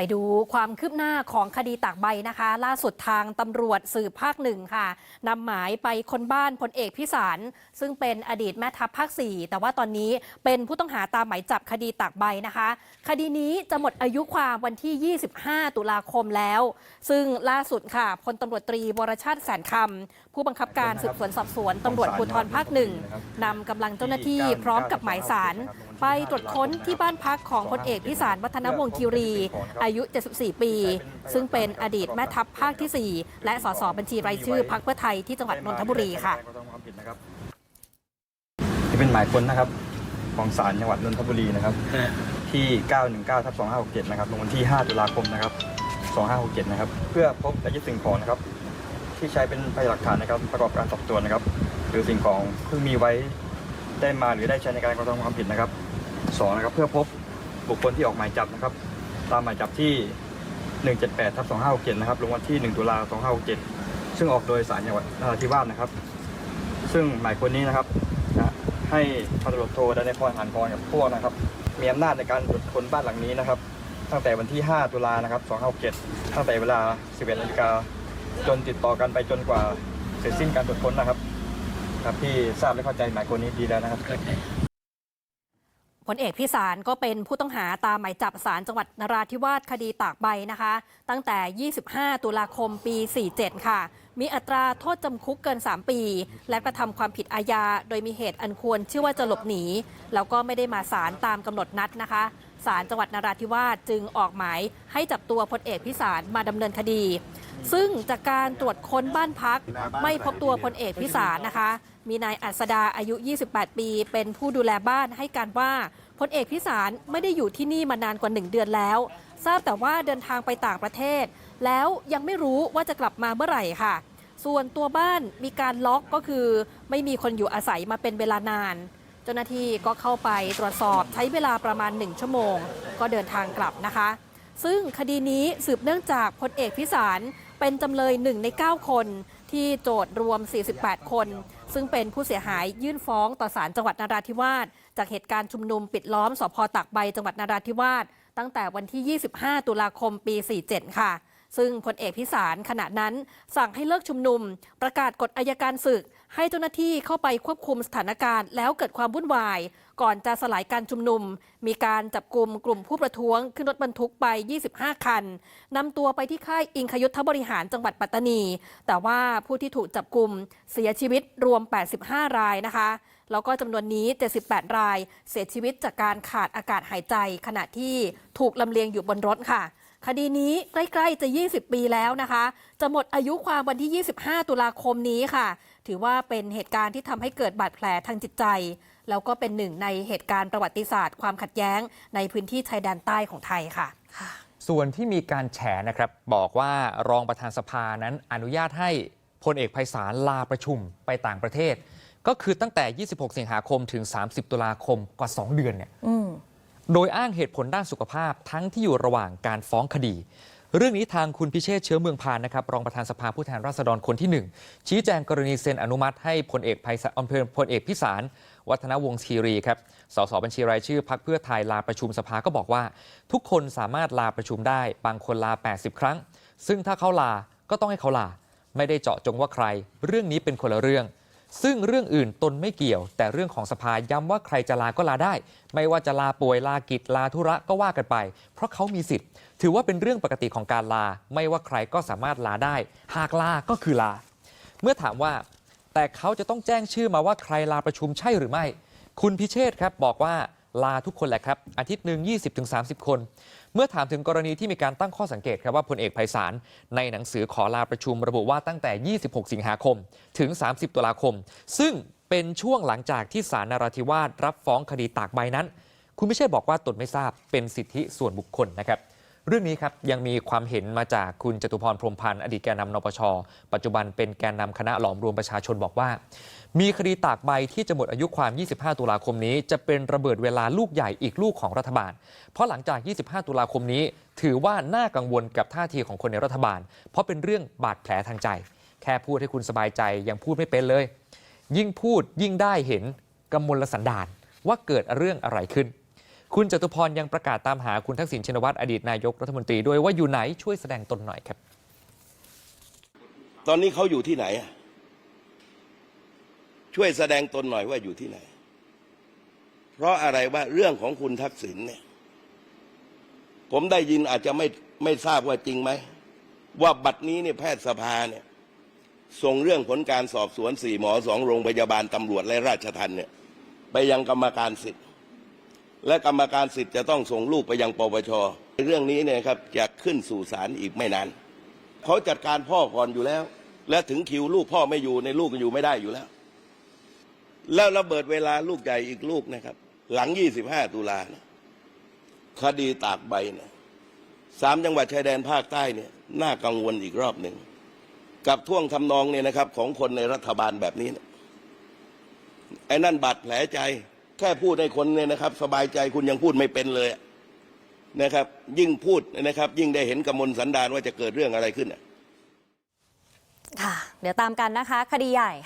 ไปดูความคืบหน้าของคดีตากใบนะคะ ล่าสุดทางตำรวจสืบภาคหนึ่งค่ะนำหมายไปคนบ้านพลเอกพิสาร ซึ่งเป็นอดีตแม่ทัพภาค 4 แต่ว่าตอนนี้เป็นผู้ต้องหาตามหมายจับคดีตากใบนะคะ คดีนี้จะหมดอายุความวันที่ 25 ตุลาคมแล้ว ซึ่งล่าสุดค่ะพลตำรวจตรีวรชาติแสนคำผู้บังคับการสืบสวนสอบสวนตำรวจภูธรภาคหนึ่งนำกำลังเจ้าหน้าที่พร้อมกับหมายสาร ไปตรวจค้นที่บ้านพักของพลเอกพิสารวัฒนวงศ์คิรี อายุ 74 ปี ซึ่งเป็นอดีตแม่ทัพภาคที่ 4 และสสบัญชีรายชื่อพักเพื่อไทยที่จังหวัดนนทบุรีค่ะที่เป็นหมายค้นนะครับของศาลจังหวัดนนทบุรีนะครับ ที่ 919ทับ2567 นะครับลงวันที่ 5 ตุลาคมนะครับ 2567 นะครับ เพื่อพบและยึดสิ่งของนะครับ ที่ใช้เป็นพยานหลักฐานนะครับ ประกอบการสอบสวนนะครับ หรือสิ่งของเพิ่งมีไว้ได้มาหรือได้ใช้ในการกระทำความผิดนะครับ สองนะครับเพื่อพบบุคคลที่ออกหมายจับนะครับ ตามหมายจับที่ 178ทับ2567นะครับลงวันที่ 1 ตุลา2567 ซึ่งออกโดยศาลจังหวัดนราธิวาสนะครับ ซึ่งหมายคนนี้นะครับนะให้พันตำรวจโทดนพรหันพรกับพวกนะครับ มีอำนาจในการตรวจค้นบ้านหลังนี้นะครับ ตั้งแต่วันที่ 5 ตุลานะครับ2567ตั้งแต่เวลา 11นาฬิกาจนติดต่อกันไปจนกว่าเสร็จสิ้นการตรวจค้นนะครับ ครับที่ทราบและเข้าใจหมายคนนี้ดีแล้วนะครับ พลเอกพิสารก็เป็นผู้ต้องหาตามหมายจับศาลจังหวัดนราธิวาสคดีตากใบนะคะ ตั้งแต่ 25 ตุลาคมปี 47 ค่ะ มีอัตราโทษจำคุกเกิน 3 ปี และกระทำความผิดอาญาโดยมีเหตุอันควรเชื่อว่าจะหลบหนี แล้วก็ไม่ได้มาศาลตามกำหนดนัดนะคะ ศาลจังหวัดนราธิวาสจึงออกหมายให้จับตัวพลเอกพิสารมาดำเนินคดี ซึ่งจากการตรวจค้นบ้านพักไม่พบตัวพลเอกพิสารนะคะ มีนายอัศดาอายุ 28 ปี เป็นผู้ดูแลบ้านให้การว่าพลเอกพิสารไม่ได้อยู่ที่นี่มานานกว่า 1 เดือนแล้ว ทราบแต่ว่าเดินทางไปต่างประเทศ แล้วยังไม่รู้ว่าจะกลับมาเมื่อไหร่ค่ะ ส่วนตัวบ้านมีการล็อกก็คือ ไม่มีคนอยู่อาศัยมาเป็นเวลานานเจ้าหน้าที่ก็เข้าไปตรวจสอบใช้เวลาประมาณ 1 ชั่วโมง ก็เดินทางกลับนะคะ ซึ่งคดีนี้สืบเนื่องจากพลเอกพิสารเป็นจำเลยหนึ่งใน 9 คน ที่โจทย์รวม 48 คน ซึ่งเป็นผู้เสียหายยื่นฟ้องต่อศาลจังหวัดนราธิวาสจากเหตุการณ์ชุมนุมปิดล้อมสพตักใบจังหวัดนราธิวาสตั้งแต่วันที่ 25 ตุลาคมปี 47 ค่ะซึ่งพลเอกพิสารขณะนั้นสั่งให้เลิกชุมนุม ประกาศกฎอายการศึก ให้เจ้าหน้าที่เข้าไปควบคุมสถานการณ์ แล้วเกิดความวุ่นวาย ก่อนจะสลายการชุมนุม มีการจับกลุ่มกลุ่มผู้ประท้วง ขึ้นรถบรรทุกไป 25 คันนำตัวไปที่ค่ายอิงคยุทธบริหารจังหวัดปัตตานี แต่ว่าผู้ที่ถูกจับกลุ่มเสียชีวิตรวม 85 รายนะคะแล้วก็จำนวนนี้ 78 ราย เสียชีวิตจากการขาดอากาศหายใจ ขณะที่ถูกลำเลียงอยู่บนรถค่ะ คดีนี้ใกล้ ๆ จะ 20 ปีแล้วนะคะ จะหมดอายุความวันที่ 25 ตุลาคมนี้ค่ะ ถือว่าเป็นเหตุการณ์ที่ทำให้เกิดบาดแผลทางจิตใจ แล้วก็เป็นหนึ่งในเหตุการณ์ประวัติศาสตร์ความขัดแย้ง ในพื้นที่ชายแดนใต้ของไทยค่ะส่วนที่มีการแฉนะครับบอกว่ารองประธานสภานั้นอนุญาตให้พลเอกไพศาลลาประชุมไปต่างประเทศ ก็คือตั้งแต่ 26 สิงหาคมถึง 30 ตุลาคมกว่า 2 เดือนเนี่ยโดยอ้างเหตุผลด้านสุขภาพทั้งที่อยู่ระหว่างการฟ้องคดี เรื่องนี้ทางคุณพิเชษเชื้อเมืองพานนะครับรองประธานสภาผู้แทนราษฎรคนที่ 1 ชี้แจงกรณีเซ็นอนุมัติให้พลเอกไพศาลพลเอกพิสาร วัฒนวงศ์คีรีครับสสบัญชีรายชื่อพักเพื่อไทยลาประชุมสภาก็บอกว่า ทุกคนสามารถลาประชุมได้บางคนลา 80 ครั้ง ซึ่งถ้าเขาลาก็ต้องให้เขาลา ไม่ได้เจาะจงว่าใคร เรื่องนี้เป็นคนละเรื่อง ซึ่งเรื่องอื่นตนไม่เกี่ยว แต่เรื่องของสภาย้ำว่าใครจะลาก็ลาได้ ไม่ว่าจะลาป่วยลากิจลาธุระก็ว่ากันไป เพราะเขามีสิทธิ์ ถือว่าเป็นเรื่องปกติของการลา ไม่ว่าใครก็สามารถลาได้ หากลาก็คือลา เมื่อถามว่า แต่เขาจะต้องแจ้งชื่อมาว่าใครลาประชุมใช่หรือไม่ คุณพิเชษครับบอกว่า ลาทุกคนแหละครับ อาทิตย์หนึ่ง20-30 คน เมื่อถามถึงกรณีที่มีการตั้งข้อสังเกตครับว่าพลเอกไพศาลในหนังสือขอลาประชุมระบุว่าตั้งแต่ 26 สิงหาคม ถึง 30 ตุลาคม ซึ่งเป็นช่วงหลังจากที่ศาลนราธิวาสรับฟ้องคดีตากใบนั้น คุณพิเชษบอกว่าตนไม่ทราบเป็นสิทธิส่วนบุคคลนะครับ เรื่องนี้ครับยังมีความเห็นมาจากคุณจตุพรพรมพันธ์อดีตแกนนำนปช ปัจจุบันเป็นแกนนำคณะหลอมรวมประชาชนบอกว่า มีคดีตากใบที่จะหมดอายุความ 25 ตุลาคมนี้ จะเป็นระเบิดเวลาลูกใหญ่อีกลูกของรัฐบาล เพราะหลังจาก 25 ตุลาคมนี้ ถือว่าน่ากังวลกับท่าทีของคนในรัฐบาล เพราะเป็นเรื่องบาดแผลทางใจ แค่พูดให้คุณสบายใจยังพูดไม่เป็นเลย ยิ่งพูดยิ่งได้เห็นกำมลสันดานว่าเกิดเรื่องอะไรขึ้น คุณจตุพรยังประกาศตามหาคุณทักษิณชินวัตรอดีตนายกรัฐมนตรีด้วยว่าอยู่ไหนช่วยแสดงตนหน่อยครับ ตอนนี้เขาอยู่ที่ไหนช่วยแสดงตนหน่อยว่าอยู่ที่ไหน เพราะอะไรว่าเรื่องของคุณทักษิณเนี่ย ผมได้ยินอาจจะไม่ไม่ทราบว่าจริงไหม ว่าบัดนี้เนี่ยแพทยสภาเนี่ยส่งเรื่องผลการสอบสวนสี่หมอสองโรงพยาบาลตำรวจและราชทัณฑ์เนี่ย ไปยังกรรมการสิทธิ และกรรมการสิทธิ์จะต้องส่งลูกไปยังปปชเรื่องนี้เนี่ยครับจะขึ้นสู่ศาลอีกไม่นานเขาจัดการพ่อก่อนอยู่แล้ว และถึงคิวลูกพ่อไม่อยู่ในลูกก็อยู่ไม่ได้อยู่แล้ว แล้วระเบิดเวลาลูกใหญ่อีกลูกนะครับ หลัง 25 ตุลานะคดีตากใบนะสามจังหวัดชายแดนภาคใต้เนี่ยน่ากังวลอีกรอบหนึ่งกับท่วงทำนองเนี่ยนะครับ ของคนในรัฐบาลแบบนี้นะไอ้นั่นบาดแผลใจ แค่พูดให้คนเนี่ยนะครับ สบายใจคุณยังพูดไม่เป็นเลยนะครับ ยิ่งพูดนะครับ ยิ่งได้เห็นกำมลสันดานว่าจะเกิดเรื่องอะไรขึ้นอะค่ะ เดี๋ยวตามกันนะคะ คดีใหญ่